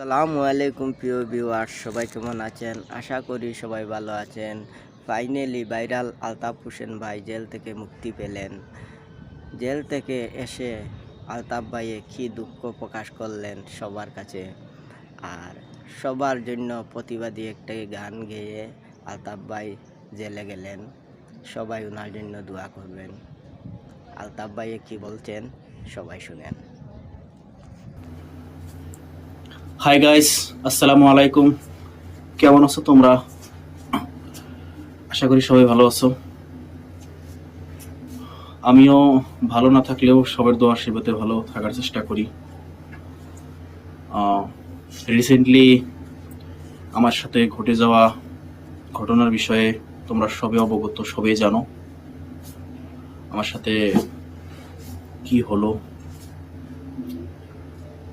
সালামু আলাইকুম, প্রিয় ভিউয়ার সবাই কেমন আছেন? আশা করি সবাই ভালো আছেন। ফাইনালি ভাইরাল আলতাফ হোসেন ভাই জেল থেকে মুক্তি পেলেন। জেল থেকে এসে আলতাফ ভাইয়ে কী দুঃখ প্রকাশ করলেন সবার কাছে? আর সবার জন্য প্রতিবাদী একটাই গান গেয়ে আলতাফ ভাই জেলে গেলেন। সবাই ওনার জন্য দোয়া করবেন। আলতাফ ভাইয়ে কী বলছেন সবাই শুনেন। হাই গাইস আসসালামু আলাইকুম। কেমন আছো তোমরা? আশা করি সবাই ভালো আছো। আমিও ভালো না থাকলেও সবার দোয়া আশীর্বাদে ভালো থাকার চেষ্টা করি। রিসেন্টলি আমার সাথে ঘটে যাওয়া ঘটনার বিষয়ে তোমরা সবে অবগত সবাই জানো। আমার সাথে কি হলো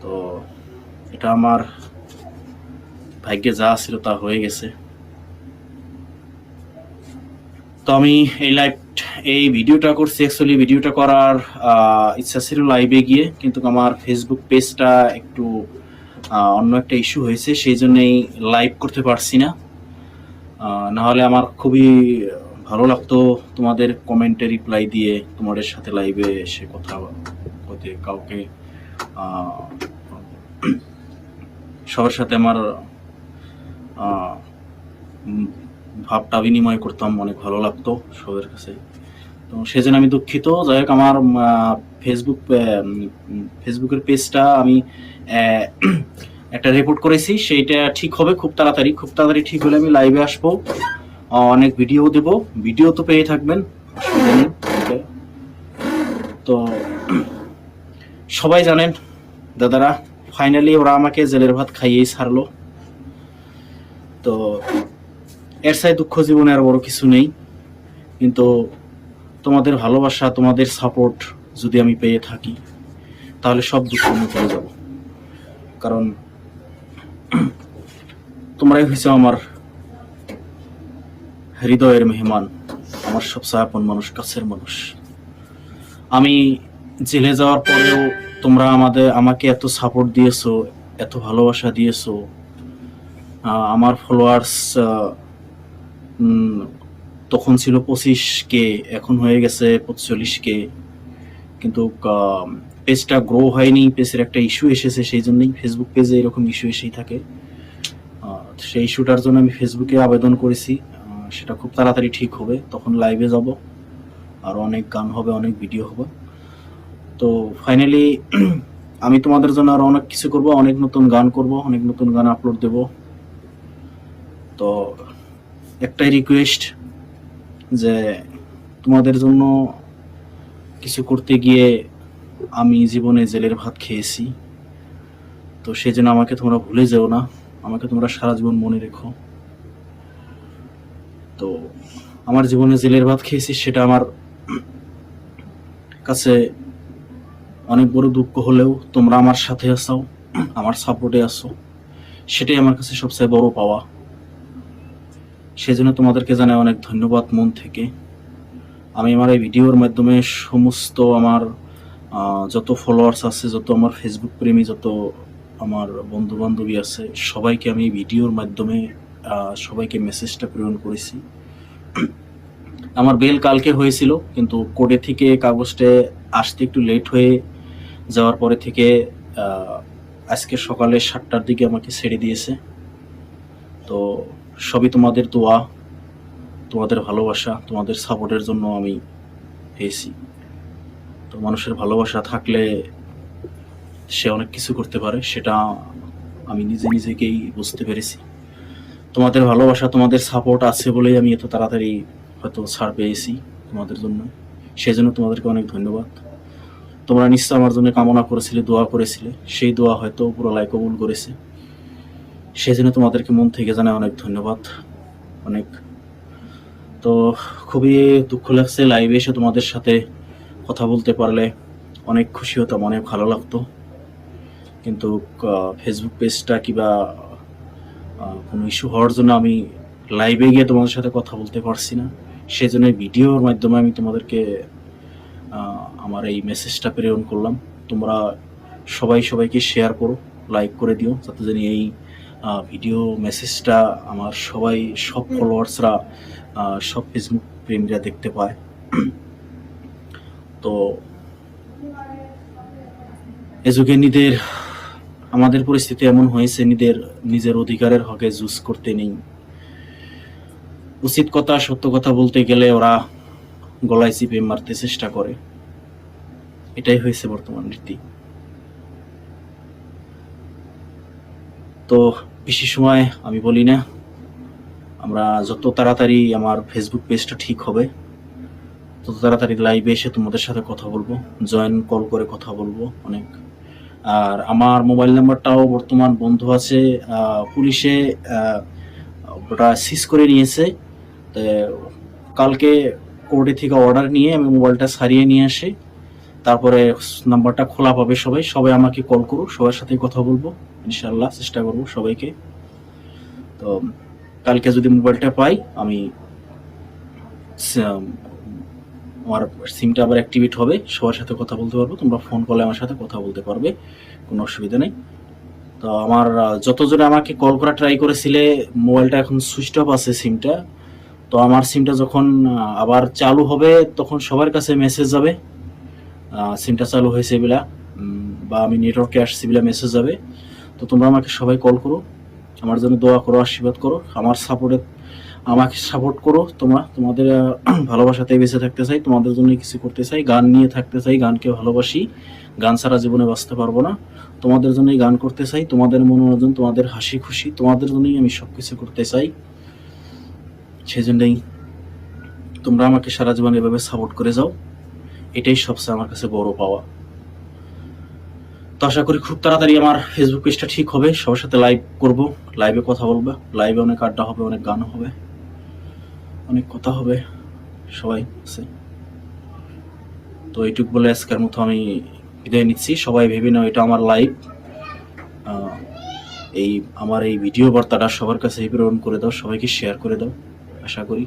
তো এটা আমার ভাগ্যে যা ছিল তা হয়ে গেছে। তো আমি এই লাইভ এই ভিডিওটা করছি অ্যাকচুয়ালি ভিডিওটা করার ইচ্ছা ছিল লাইভে গিয়ে, কিন্তু আমার ফেসবুক পেজটা একটু অন্য একটা ইস্যু হয়েছে, সেই জন্যই লাইভ করতে পারছি না। নাহলে আমার খুবই ভালো লাগতো তোমাদের কমেন্টে রিপ্লাই দিয়ে তোমাদের সাথে লাইভে এসে কথা কাউকে সবার সাথে আমার ভাবটা বিনিময় করতাম, অনেক ভালো লাগতো সবার কাছে। তো সেজন্য আমি দুঃখিত। যাই হোক, আমার ফেসবুক ফেসবুকের পেজটা আমি একটা রিপোর্ট করেছি। সেইটা ঠিক হবে খুব তাড়াতাড়ি। খুব তাড়াতাড়ি ঠিক হলে আমি লাইভে আসব। অনেক ভিডিও দেব। ভিডিও তো পেয়ে থাকবেন? তো সবাই জানেন, দাদারা ফাইনালি ওরা আমাকে জেলের ভাত খাইয়েই ছাড়লো। তো এর সাই দুঃখ জীবনে আর বড় কিছু নেই। কিন্তু তোমাদের ভালোবাসা, তোমাদের সাপোর্ট যদি আমি পেয়ে থাকি, তাহলে সব দুঃখ ভুলে যাব। কারণ তোমরাই হয়েছে আমার হৃদয়ের মেহমান, আমার সবচেয়ে আপন মানুষ, কাছের মানুষ। আমি জেলে যাওয়ার পরেও তোমরা আমাদের, আমাকে এত সাপোর্ট দিয়েছ, এত ভালোবাসা দিয়েছ আমার ফলোয়ার্স তখন ছিল পঁচিশ কে এখন হয়ে গেছে পঁচল্লিশ কে কিন্তু পেজটা গ্রো হয়নি পেজের একটা ইস্যু এসেছে, সেই জন্যই ফেসবুক পেজে এরকম ইস্যু এসেই থাকে। সেই ইস্যুটার জন্য আমি ফেসবুকে আবেদন করেছি সেটা খুব তাড়াতাড়ি ঠিক হবে, তখন লাইভে যাব। আর অনেক গান হবে, অনেক ভিডিও হবে। তো ফাইনালি আমি তোমাদের জন্য আরও অনেক কিছু করব, অনেক নতুন গান করব, অনেক নতুন গান আপলোড দেব। তো একটাই রিকোয়েস্ট যে তোমাদের জন্য কিছু করতে গিয়ে আমি জীবনে জেলের ভাত খেয়েছি। তো সেই জন্য আমাকে তোমরা ভুলে যেও না, আমাকে তোমরা সারা জীবন মনে রেখো। তো আমার জীবনে জেলের ভাত খেয়েছি, সেটা আমার কাছে অনেক বড় দুঃখ হলেও তোমরা আমার সাথে আছো, আমার সাপোর্টে আসো সেটাই আমার কাছে সবচেয়ে বড় পাওয়া। সেজন্য তোমাদেরকে জানাই অনেক ধন্যবাদ মন থেকে। আমি আমার এই ভিডিওর মাধ্যমে সমস্ত আমার যত ফলোয়ার্স আছে, যত আমার ফেসবুক প্রেমী, যত আমার বন্ধু বান্ধবী আছে, সবাইকে আমি ভিডিওর মাধ্যমে সবাইকে মেসেজটা প্রেরণ করেছি। আমার বেল কালকে হয়েছিল, কিন্তু কোর্টে থেকে কাগজটা আসতে একটু লেট হয়ে যাওয়ার পরে থেকে আজকে সকালে সাতটার দিকে আমাকে ছেড়ে দিয়েছে। তো সবই তোমাদের দোয়া, তোমাদের ভালোবাসা, তোমাদের সাপোর্টের জন্য আমি পেয়েছি। তো মানুষের ভালোবাসা থাকলে সে অনেক কিছু করতে পারে, সেটা আমি নিজে নিজেকেই বুঝতে পেরেছি। তোমাদের ভালোবাসা, তোমাদের সাপোর্ট আছে বলেই আমি এত তাড়াতাড়ি হয়তো ছাড় পেয়েছি তোমাদের জন্য। সেই জন্য তোমাদেরকে অনেক ধন্যবাদ। তোমরা নিশ্চয় আমার জন্য কামনা করেছিলে, দোয়া করেছিলে। সেই দোয়া হয়তো উপরলাই কবুল করেছে। সেই জন্য তোমাদেরকে মন থেকে জানাই অনেক ধন্যবাদ। অনেক। তো খুবই দুঃখ লাগছে লাইভে এসে তোমাদের সাথে কথা বলতে পারলে। অনেক খুশি হতাম, অনেক ভালো লাগতো। কিন্তু ফেসবুক পেজটা কিবা কোনো ইস্যু হওয়ার জন্য আমি লাইভে গিয়ে তোমাদের সাথে কথা বলতে পারছি না। সেই জন্য ভিডিওর মাধ্যমে আমি তোমাদেরকে আমার এই মেসেজটা প্রেরণ করলাম। তোমরা সবাই সবাইকে শেয়ার করো লাইক করে দিও যাতে জানি এই ভিডিও মেসেজটা আমার সবাই সব ফলোয়ার্সরা সব ফেসবুক প্রেমীরা দেখতে পায়। তো এ যুগে নিজের আমাদের পরিস্থিতি এমন হয়েছে নিজের নিজের অধিকারের হকে জুস করতে নেই। উচিত কথা সত্য কথা বলতে গেলে ওরা গলায় চিপে মারতে চেষ্টা করে। এটাই হয়েছে বর্তমান রীতি। তো বেশি সময় আমি বলি না। আমরা যত তাড়াতাড়ি আমার ফেসবুক পেজটা ঠিক হবে, তত তাড়াতাড়ি লাইভে এসে তোমাদের সাথে কথা বলব জয়েন কল করে কথা বলব অনেক। আর আমার মোবাইল নাম্বারটাও বর্তমান বন্ধ আছে পুলিশে ওটা সিজ করে নিয়েছে। কালকে কোর্টে থেকে অর্ডার নিয়ে আমি মোবাইলটা সারিয়ে নিয়ে আসি। তারপরে নাম্বারটা খোলা পাবে সবাই। সবাই আমাকে কল করুক, সবার সাথে কথা বলব। ইনশাল্লাহ চেষ্টা করব সবাইকে। তো কালকে যদি মোবাইলটা পাই, আমি আমার সিমটা আবার অ্যাক্টিভেট হবে। সবার সাথে কথা বলতে পারব। তোমরা ফোন কলে আমার সাথে কথা বলতে পারবে। কোনো অসুবিধা নেই। তো আমার যতজনে আমাকে কল করা ট্রাই করেছিলে মোবাইলটা এখন সুইচ অফ আছে সিমটা তো আমার সিমটা যখন আবার চালু হবে তখন সবার কাছে মেসেজ যাবে। সিমটা চালু হয়েছে বিলা বা আমি নেটওয়ার্কে আসছি বিলা মেসেজ যাবে। তো তোমরা আমাকে সবাই কল করো। আমার জন্য দোয়া করো আশীর্বাদ করো। আমার সাপোর্টে আমাকে সাপোর্ট করো তোমরা। তোমাদের আহ, ভালোবাসাতেই বেঁচে থাকতে চাই। তোমাদের জন্য কিছু করতে চাই। গান নিয়ে থাকতে চাই গানকে ভালোবাসি। গান ছাড়া জীবনে বাঁচতে পারব না। তোমাদের জন্যই গান করতে চাই। তোমাদের মনোরঞ্জন তোমাদের হাসি খুশি তোমাদের জন্যই আমি সব কিছু করতে চাই। সেজন্যই তোমরা আমাকে সারা জীবন এভাবে সাপোর্ট করে যাও। এটাই সবচেয়ে আমার কাছে বড় পাওয়া। তো আশা করি খুব তাড়াতাড়ি আমার ফেসবুক পেজটা ঠিক হবে। সবার সাথে লাইভ করব। লাইভে কথা বলব। লাইভে অনেক আড্ডা হবে, অনেক গান হবে, অনেক কথা হবে। সবাই আছে। তো এইটুক বলে আজকের মতো আমি বিদায় নিচ্ছি। সবাই ভেবে নাও, এটা আমার লাইভ এই, আমার এই ভিডিও বার্তাটা সবার কাছে প্রেরণ করে দাও, সবাইকে শেয়ার করে দাও। আশা করি।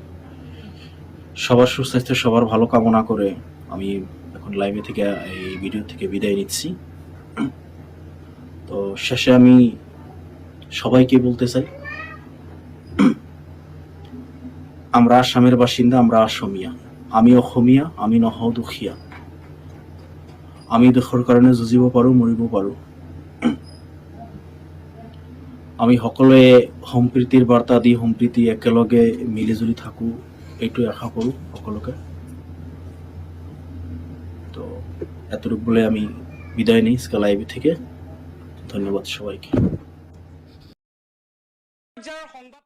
সবার সুস্বাস্থ্য, সবার ভালো কামনা করে আমি এখন লাইভে থেকে, এই ভিডিও থেকে বিদায় নিচ্ছি। তো শেষে আমি সবাইকে বলতে চাই, আমরা আসামের বাসিন্দা, আমরা অসমিয়া। আমি অসমীয়া, আমি নহওঁ দুখীয়া। আমি দেশৰ কাৰণে যুঁজিব পাৰোঁ, মৰিব পাৰোঁ। আমি সকলোৱে সম্প্ৰীতিৰ বাৰ্তা দি সম্প্ৰীতি একেলগে মিলিজুলি থাকোঁ এইটোৱে আশা কৰোঁ সকলোকে। তো এতটুক বলে আমি বিদায় নিই স্কা লাইভ থেকে। ধন্যবাদ সবাইকে।